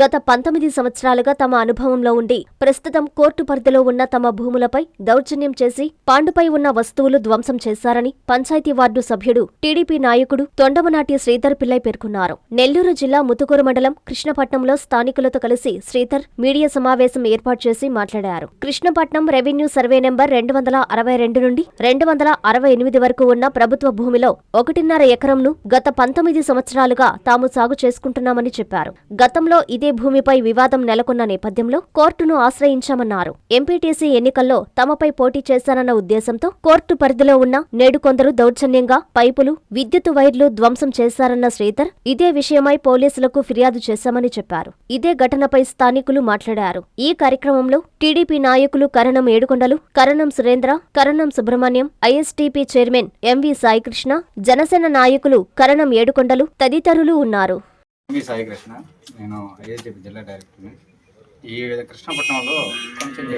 గత పంతొమ్మిది సంవత్సరాలుగా తమ అనుభవంలో ఉండి ప్రస్తుతం కోర్టు పరిధిలో ఉన్న తమ భూములపై దౌర్జన్యం చేసి పాండుపై ఉన్న వస్తువులు ధ్వంసం చేశారని పంచాయతీ వార్డు సభ్యుడు టీడీపీ నాయకుడు తొండమనాటి శ్రీధర్ పిల్లై పేర్కొన్నారు. నెల్లూరు జిల్లా ముతుకూరు మండలం కృష్ణపట్నంలో స్థానికులతో కలిసి శ్రీధర్ మీడియా సమావేశం ఏర్పాటు చేసి మాట్లాడారు. కృష్ణపట్నం రెవెన్యూ సర్వే నెంబర్ రెండు వందల అరవై రెండు నుండి రెండు వందల అరవై ఎనిమిది వరకు ఉన్న ప్రభుత్వ భూమిలో ఒకటిన్నర ఎకరంను గత పంతొమ్మిది సంవత్సరాలుగా తాము సాగు చేసుకుంటున్నామని చెప్పారు. గతంలో ఇదే భూమిపై వివాదం నెలకొన్న నేపథ్యంలో కోర్టును ఆశ్రయించామన్నారు. ఎంపీటీసీ ఎన్నికల్లో తమపై పోటీ చేశారన్న ఉద్దేశంతో కోర్టు పరిధిలో ఉన్న నేడు కొందరు దౌర్జన్యంగా పైపులు విద్యుత్ వైర్లు ధ్వంసం చేశారన్న శ్రీధర్ ఇదే విషయమై పోలీసులకు ఫిర్యాదు చేశామని చెప్పారు. ఇదే ఘటనపై స్థానికులు మాట్లాడారు. ఈ కార్యక్రమంలో టీడీపీ నాయకులు Karanam Yedukondalu Karanam Surendra Karanam Subrahmanyam ISTP chairman MV Saikrishna Janasena నాయకులు కరణం ఏడుకొండలు తదితరులు ఉన్నారు. మీ సాయి కృష్ణ నేను ఐఐటిపి జిల్లా డైరెక్టర్ని. ఈ కృష్ణపట్నంలో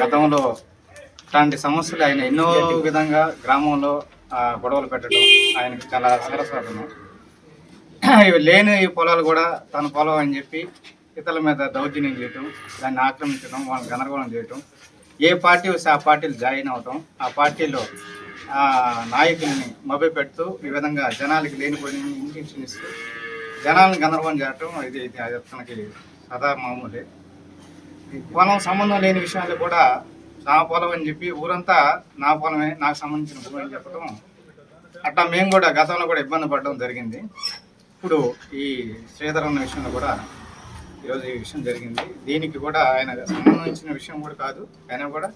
గతంలో ఇట్లాంటి సమస్యలు ఆయన ఎన్నో విధంగా గ్రామంలో గొడవలు పెట్టడం ఆయనకి చాలా సరస్వతం ఇవి లేని ఈ పొలాలు కూడా తన పొలం అని చెప్పి ఇతరుల మీద దౌర్జన్యం చేయటం దాన్ని ఆక్రమించడం వాళ్ళని గందరగోళం చేయటం. ఏ పార్టీ వస్తే ఆ పార్టీలు జాయిన్ అవటం ఆ పార్టీలో నాయకుల్ని మభ్య పెడుతూ ఈ విధంగా జనాలకి లేనిపోయిన ఇంటెన్షన్ ఇస్తూ జనాలను గందరగోళం చేయటం ఇది ఇది అతనికి సదా మామూలే. ఈ పొలం సంబంధం లేని విషయాలు కూడా నా పొలం అని చెప్పి ఊరంతా నా పొలమే నాకు సంబంధించిన భూమి అని చెప్పడం అట్లా మేము కూడా గతంలో కూడా ఇబ్బంది పడడం జరిగింది. ఇప్పుడు ఈ శ్రీధర్ అన్న విషయంలో కూడా ఈరోజు ఈ విషయం జరిగింది. దీనికి కూడా ఆయన సంబంధించిన విషయం కూడా కాదు. అయినా కూడా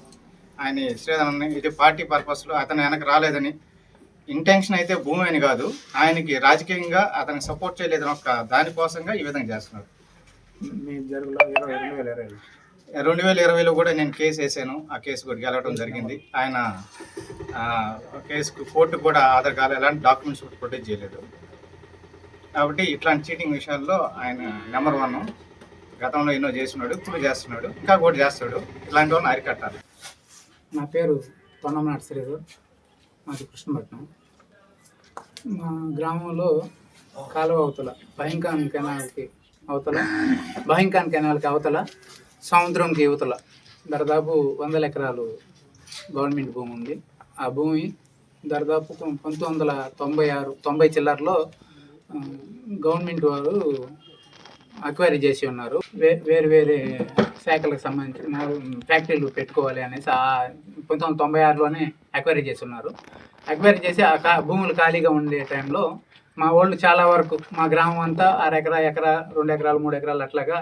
ఆయన శ్రీధర్ అన్న ఇది పార్టీ పర్పస్లో అతను వెనక రాలేదని ఇంటెన్షన్ అయితే భూమి అని కాదు. ఆయనకి రాజకీయంగా అతనికి సపోర్ట్ చేయలేదని ఒక దానికోసంగా ఈ విధంగా చేస్తున్నారు. రెండు వేల ఇరవైలో కూడా నేను కేసు వేసాను. ఆ కేసు కూడా గెలవడం జరిగింది. ఆయన కేసుకు కోర్టు కూడా ఆధార్ కార్డు ఎలాంటి డాక్యుమెంట్స్ కూడా ప్రొటెక్ట్ చేయలేదు. కాబట్టి ఇట్లాంటి చీటింగ్ విషయాల్లో ఆయన నెంబర్ వన్. గతంలో ఎన్నో చేస్తున్నాడు ఇప్పుడు చేస్తున్నాడు. ఇంకా కూడా చేస్తాడు. ఇట్లాంటి వాళ్ళని అరికట్టాలి. నా పేరు తొండమనాటి శ్రీధర్. మాది కృష్ణపట్నం. మా గ్రామంలో కాలువ అవతల భయంకాన్ కెనాల్కి అవతల భయంకాన్ కెనాల్కి అవతల సముద్రంకి యువతల దాదాపు వందల ఎకరాలు గవర్నమెంట్ భూమి ఉంది. ఆ భూమి దాదాపు పంతొమ్మిది వందల తొంభై ఆరు తొంభై చిల్లరలో గవర్నమెంట్ వారు అక్వైరీ చేసి ఉన్నారు. వే- వేరు వేరే శాఖలకు సంబంధించిన ఫ్యాక్టరీలు పెట్టుకోవాలి అనేసి ఆ పంతొమ్మిది వందల తొంభై ఆరులోనే అక్వైరీ చేసి ఉన్నారు. అక్వైరీ చేసి ఆ కా భూములు ఖాళీగా ఉండే టైంలో మా వాళ్ళు చాలా వరకు మా గ్రామం అంతా ఆరు ఎకరా ఎకరా రెండు ఎకరాలు మూడు ఎకరాలు అట్లాగా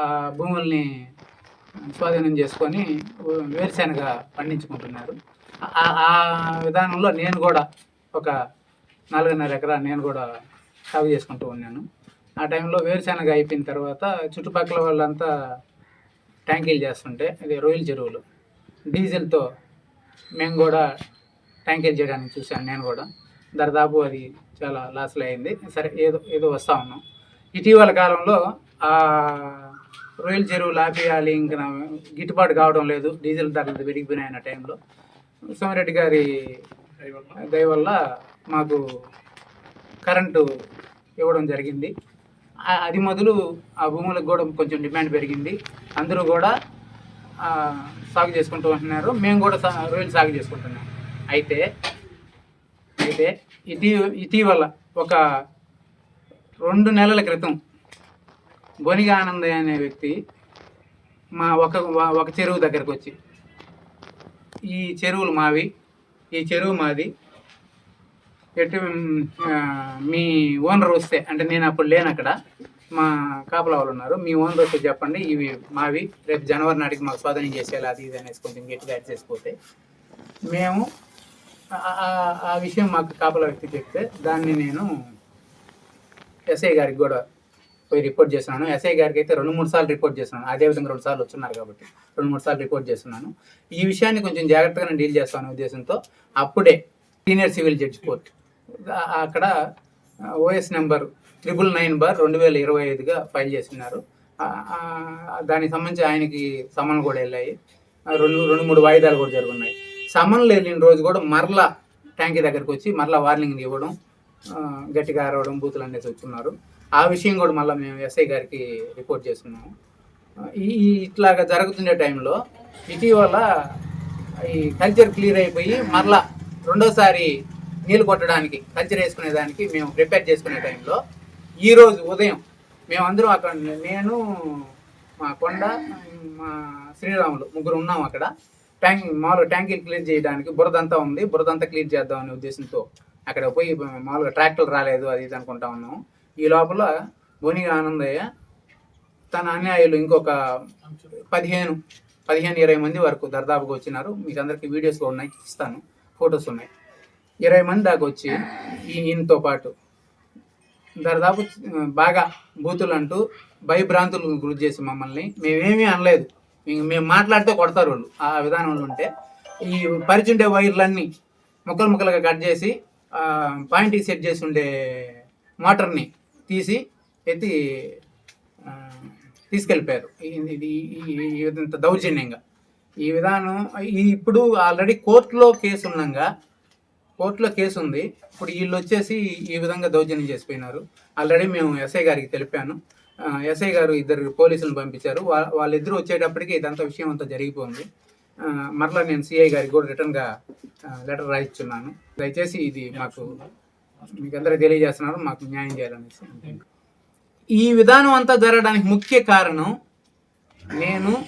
ఆ, భూముల్ని స్వాధీనం చేసుకొని వేరుశెనగ పండించుకుంటున్నారు. ఆ ఆ విధానంలో నేను కూడా ఒక నాలుగున్నర ఎకరా నేను కూడా సాగు చేసుకుంటూ ఉన్నాను. ఆ టైంలో వేరుశెనగ అయిపోయిన తర్వాత చుట్టుపక్కల వాళ్ళంతా ట్యాంకీలు చేస్తుంటే అది రొయ్యల చెరువులు. డీజిల్తో మేము కూడా ట్యాంకీలు చేయడానికి చూశాను నేను కూడా. దాదాపు అది చాలా లాస్లో అయింది. సరే ఏదో ఏదో వస్తూ ఉన్నాం. ఇటీవల కాలంలో ఆ రొయ్యల చెరువులు ఆపేయాలి ఇంకా గిట్టుబాటు కావడం లేదు డీజిల్ ధరలు పెరిగిపోయినాయి అన్న టైంలో. సోమిరెడ్డి గారి దయ వల్ల మాకు కరెంటు ఇవ్వడం జరిగింది. అది మొదలు ఆ భూములకు కూడా కొంచెం డిమాండ్ పెరిగింది. అందరూ కూడా సాగు చేసుకుంటూ ఉంటున్నారు. మేము కూడా సా- రొయ్యలు సాగు చేసుకుంటున్నాం. అయితే అయితే ఇటీ ఇటీవల ఒక రెండు నెలల క్రితం బొనిగా ఆనందయ్య అనే వ్యక్తి మా ఒక ఒక చెరువు దగ్గరకు వచ్చి ఈ చెరువులు మావి ఈ చెరువు మాది ఎటు మీ ఓనర్ వస్తే అంటే నేను అప్పుడు లేను అక్కడ మా కాపలా వాళ్ళు ఉన్నారు. మీ ఓనర్ రోజు చెప్పండి ఇవి మావి. రేపు జనవరి నాటికి మాకు స్వాధీనం చేసేలా అది ఇది అనేసి కొంచెం గట్టిగా యాడ్ చేసిపోతే. మేము ఆ- విషయం మాకు కాపలా వ్యక్తి చెప్తే దాన్ని నేను ఎస్ఐ గారికి కూడా పోయి రిపోర్ట్ చేస్తున్నాను. ఎస్ఐ గారికి అయితే రెండు మూడు సార్లు రిపోర్ట్ చేస్తున్నాను. అదే విధంగా రెండు సార్లు వచ్చున్నారు కాబట్టి రెండు మూడు సార్లు రిపోర్ట్ చేస్తున్నాను. ఈ విషయాన్ని కొంచెం జాగ్రత్తగా నేను డీల్ చేస్తాను ఉద్దేశంతో అప్పుడే సీనియర్ సివిల్ జడ్జి కోర్టు అక్కడ OS number triple nine bar రెండు వేల ఇరవై ఐదుగా ఫైల్ చేస్తున్నారు దానికి సంబంధించి ఆయనకి సమన్లు కూడా వెళ్ళాయి. రెండు రెండు మూడు వాయిదాలు కూడా జరుగున్నాయి. సమన్లు వెళ్ళిన రోజు కూడా మరలా ట్యాంకీ దగ్గరికి వచ్చి మరలా వార్నింగ్ ఇవ్వడం గట్టిగా అరవడం బూతులు అనేసి వచ్చున్నారు ఆ విషయం కూడా మళ్ళీ మేము ఎస్ఐ గారికి రిపోర్ట్ చేస్తున్నాము. ఈ ఈ ఇట్లాగా జరుగుతుండే టైంలో ఇటీవల ఈ కల్చర్ క్లియర్ అయిపోయి మరలా రెండోసారి నీళ్ళు కొట్టడానికి కల్చర్ వేసుకునేదానికి మేము ప్రిపేర్ చేసుకునే టైంలో ఈరోజు ఉదయం మేమందరం అక్కడ నేను మా కొండ మా శ్రీరాములు ముగ్గురు ఉన్నాం అక్కడ. ట్యాంక్ మామూలుగా ట్యాంకీలు క్లీన్ చేయడానికి బురదంతా ఉంది. బురదంతా క్లీన్ చేద్దాం అనే ఉద్దేశంతో అక్కడ పోయి మామూలుగా ట్రాక్టర్ రాలేదు అది ఇది అనుకుంటా ఉన్నాం. ఈ లోపల బోని ఆనందయ్య తన అన్యాయులు ఇంకొక పదిహేను పదిహేను ఇరవై మంది వరకు దర్దాపుగా వచ్చినారు. మీకు అందరికీ వీడియోస్ కూడా ఉన్నాయి ఇస్తాను. ఫొటోస్ ఉన్నాయి. ఇరవై మంది దాకా వచ్చి ఈ ఈయనతో పాటు దరిదాపు బాగా బూతులు అంటూ భయభ్రాంతులు గురి చేసి మమ్మల్ని. మేమేమీ అనలేదు. మేము మాట్లాడితే కొడతారు వాళ్ళు. ఆ విధానంలో ఉంటే. ఈ పరిచుండే వైర్లన్నీ ముక్కలు ముక్కలుగా కట్ చేసి పాయింట్కి సెట్ చేసి ఉండే మోటార్ని తీసి ఎత్తి తీసుకెళ్ళిపోయారు. ఇది ఇది ఈ- దౌర్జన్యంగా. ఈ విధానం ఈ ఇప్పుడు ఆల్రెడీ కోర్టులో కేసు ఉండగా కోర్టులో కేసు ఉంది ఇప్పుడు వీళ్ళు వచ్చేసి ఈ విధంగా దౌర్జన్యం చేసిపోయినారు. ఆల్రెడీ మేము ఎస్ఐ గారికి తెలిపాను. ఎస్ఐ గారు ఇద్దరు పోలీసులను పంపించారు. వా- వాళ్ళిద్దరూ వచ్చేటప్పటికి ఇదంతా విషయం అంతా జరిగిపోయింది మరలా నేను సిఐ గారికి కూడా రిటర్న్గా లెటర్ రాయిస్తున్నాను దయచేసి ఇది మాకు మీకు అందరూ తెలియజేస్తున్నారు. మాకు న్యాయం చేయాలనేసి. ఈ విధానం అంతా జరగడానికి ముఖ్య కారణం నేను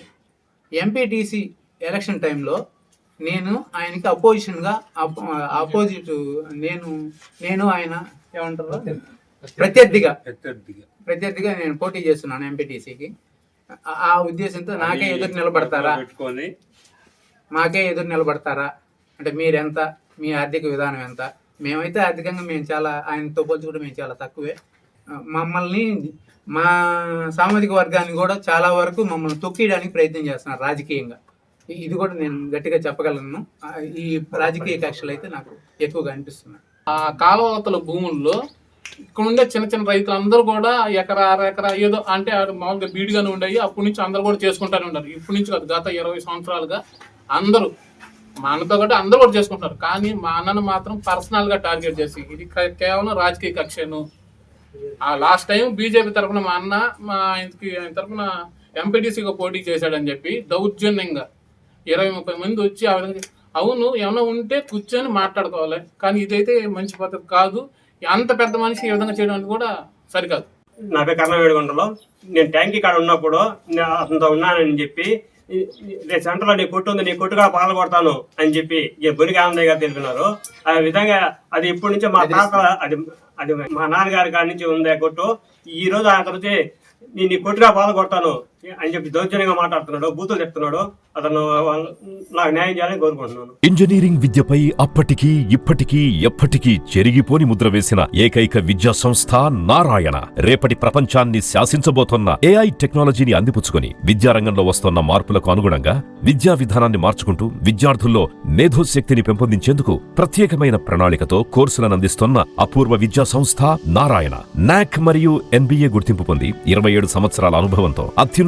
ఎంపీటీసీ ఎలక్షన్ టైంలో నేను ఆయనకి అపోజిషన్గా అపోజిట్ నేను నేను ఆయన ఏమంటారు? ప్రత్యర్థిగా. ప్రత్యర్థిగా. నేను పోటీ చేస్తున్నాను ఎంపీటీసీకి ఆ ఉద్దేశంతో నాకే ఎదురు నిలబడతారా? పెట్టుకొని. మాకే ఎదురు నిలబడతారా? అంటే మీరెంత? మీ ఆర్థిక విధానం ఎంత? మేమైతే ఆర్థికంగా మేము చాలా ఆయనతో పోల్చుకుంటే మేము చాలా తక్కువే. మమ్మల్ని మా సామాజిక వర్గాన్ని కూడా చాలా వరకు మమ్మల్ని తొక్కియడానికి ప్రయత్నం చేస్తున్నారు రాజకీయంగా. ఇది కూడా నేను గట్టిగా చెప్పగలను. ఈ రాజకీయ కక్షలు అయితే నాకు ఎక్కువగా అనిపిస్తున్నాయి. ఆ కాలువతల భూముల్లో ఇక్కడ ఉండే చిన్న చిన్న రైతులందరూ కూడా ఎకరా అరెకరా ఏదో అంటే మామూలుగా బీడుగానే ఉండేవి. అప్పటి నుంచి అందరూ కూడా చేసుకుంటానే ఉన్నారు. ఇప్పటి నుంచి కాదు గత ఇరవై సంవత్సరాలుగా అందరూ మా అన్నతో కూడా అందరూ కూడా చేసుకుంటారు కానీ మా అన్నను మాత్రం పర్సనల్గా టార్గెట్ చేసి ఇది కేవలం రాజకీయ కక్షను. ఆ లాస్ట్ టైం బీజేపీ తరఫున మా అన్న మా ఆయనకి ఆయన తరఫున ఎంపీటీసీగా పోటీ చేశాడని చెప్పి దౌర్జన్యంగా ఇరవై ముప్పై మంది వచ్చి ఆ విధంగా అవును ఏమైనా ఉంటే కూర్చొని మాట్లాడుకోవాలి. కానీ ఇదైతే మంచి పద్ధతి కాదు. అంత పెద్ద మనిషి ఈ విధంగా చేయడం కూడా సరికాదు. నా పేరు కర్ణవేడిగుంటలో నేను ట్యాంకీ కాడ ఉన్నప్పుడు నేను అతనితో ఉన్నానని చెప్పి రేపు సెంటర్లో నీ కొట్టు ఉంది నీ కొట్టుగా పాలు కొడతాను అని చెప్పి ఈ బొనికి ఆనందయ్య గారు తెలిపినారు. ఆ విధంగా అది ఇప్పటి నుంచి మా తాత అది అది మా నాన్నగారి కాడి నుంచి ఉంది ఆ కొట్టు. ఈ రోజు ఆయన వచ్చి నేను నీ కొట్టుగా పాలు కొడతాను. అని చెప్పి దౌర్జన్యంగా మాట్లాడుతున్నాడు బూతులు చెప్తున్నాడు అతను నాకు న్యాయం చేయాలని కోరుకుంటున్నాను. ఇంజనీరింగ్ విద్యపై అప్పటికీ ఇప్పటికీ ఎప్పటికీ చెరిగిపోని ముద్ర వేసిన ఏకైక విద్యా సంస్థ నారాయణ. రేపటి ప్రపంచాన్ని శాసించబోతున్న ఏఐ టెక్నాలజీని అందిపుచ్చుకుని విద్యారంగంలో వస్తున్న మార్పులకు అనుగుణంగా విద్యా విధానాన్ని మార్చుకుంటూ విద్యార్థుల్లో మేధోశక్తిని పెంపొందించేందుకు ప్రత్యేకమైన ప్రణాళికతో కోర్సులను అందిస్తున్న అపూర్వ విద్యా సంస్థ నారాయణ. నాక్ మరియు ఎన్బిఏ గుర్తింపు పొంది ఇరవై ఏడు సంవత్సరాల అనుభవంతో అత్యున్నత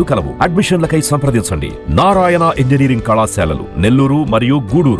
కలవు. అడ్మిషన్లకై సంప్రదించండి. నారాయణ ఇంజనీరింగ్ కళాశాలలు నెల్లూరు మరియు గూడూరు.